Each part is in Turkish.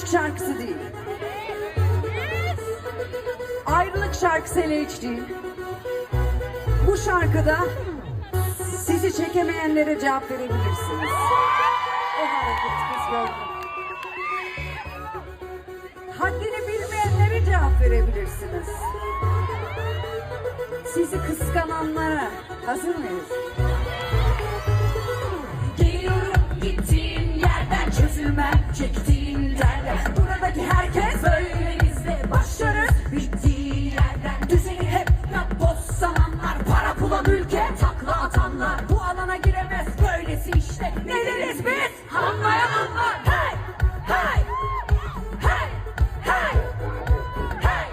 aşk şarkısı değil. Ayrılık şarkısı hele değil. Bu şarkıda sizi çekemeyenlere cevap verebilirsiniz. O hareket kız. Haddini bilmeyenlere cevap verebilirsiniz. Sizi kıskananlara hazır mıyız? Atanlar Bu alana giremez böylesi işte ne deriz biz anlayanlar Hey hey hey hey hey hey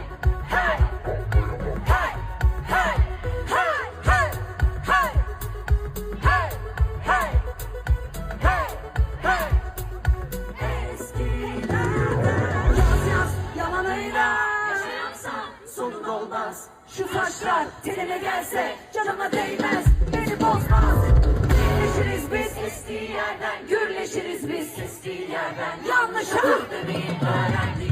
hey hey hey hey hey hey hey hey hey Eskilerden Yaz yaz yalanıyla Yaşayansan sonun olmaz Şu saçlar teline gelse canıma değmez Sesli yerden gürleşiriz biz Sesli yerden yanlış ah. öğren